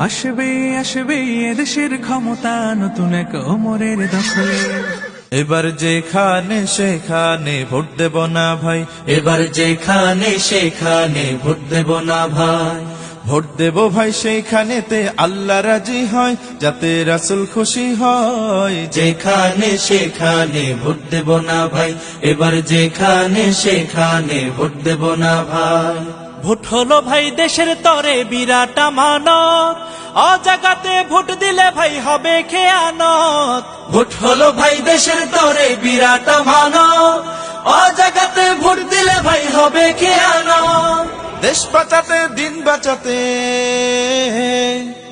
আসবে আসবে এদেশের ক্ষমতা নতুন এক অমরের দখলে। এবার যেখানে সেখানে ভোট দেব না ভাই। এবার যেখানে সেখানে ভোট দেব না ভাই। ভোট দেব ভাই সেইখানেতে আল্লাহ রাজি হয় যাতে রাসুল খুশি হয়। যেখানে সেখানে ভোট দেব না ভাই এবার যেখানে সেখানে ভোট দেব না ভাই। ভোট হলো ভাই দেশের তরে বিরাট আমানত। অজাগাতে ভোট দিলে ভাই হবে খেয়ানত। ভোট হলো ভাই দেশের তরে বিরাট মানো অজাগাতে ভোট দিলে ভাই হবে খেয়ানো দেশ বাঁচাতে দিন বাঁচাতে।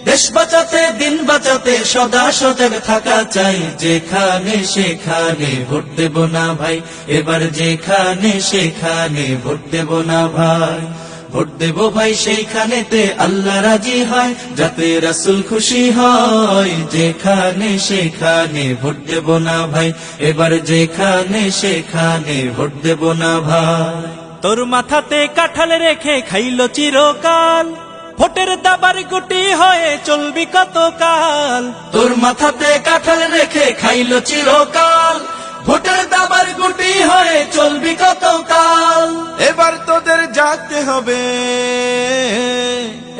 দেশ বাঁচাতে দিন বাঁচাতে সদা সজাগ থাকা চাই। যেখানে সেখানে ভোট দেব না ভাই এবার যেখানে সেখানে ভোট দেব না ভাই। ভোট দেব ভাই সেইখানেতে আল্লাহ রাজি হয় যাতে রাসুল খুশি হয়। যেখানে সেখানে ভোট দেব না ভাই এবার যেখানে সেখানে ভোট দেব না ভাই। তোর মাথাতে কাঁঠাল রেখে খাইল চিরকাল ভোটের দাবার গুটি হয়ে চলবি কতকাল। তোর মাথাতে কাঁঠাল রেখে খাইল চিরকাল ভোটের দাবার গুটি হয়ে চলবি কতকাল? এবার তোদের জাগতে হবে।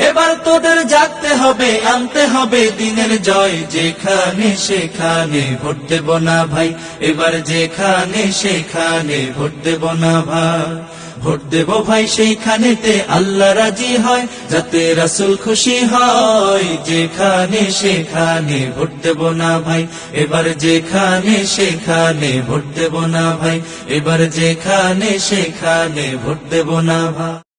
এবার তোদের জাগতে হবে আনতে হবে দিনের জয়। যেখানে সেখানে ভোট দেব না ভাই এবার যেখানে সেখানে ভোট দেব না ভাই। ভোট দেব ভাই সেইখানেতে আল্লাহ রাজি হয়, যাতে রাসুল খুশি হয়। যেখানে সেখানে ভোট দেব না ভাই, এবার যেখানে সেখানে ভোট দেব না ভাই, এবার যেখানে সেখানে ভোট দেব না ভাই।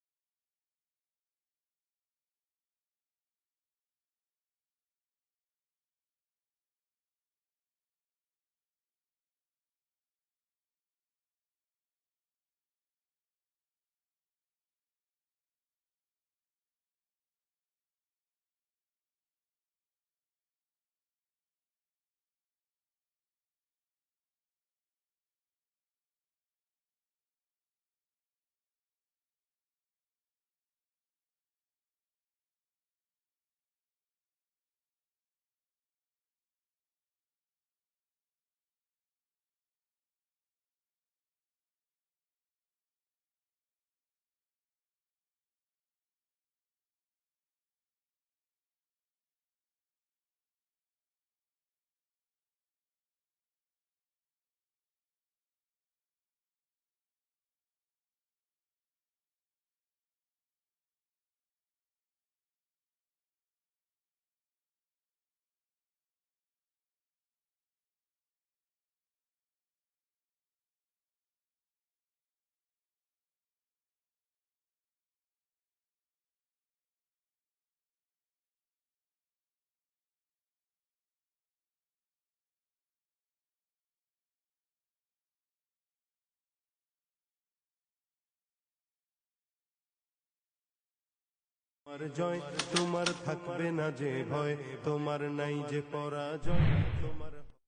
তোমার জয় তোমার থাকবে না যে ভয় তোমার নাই যে পরাজয় তোমার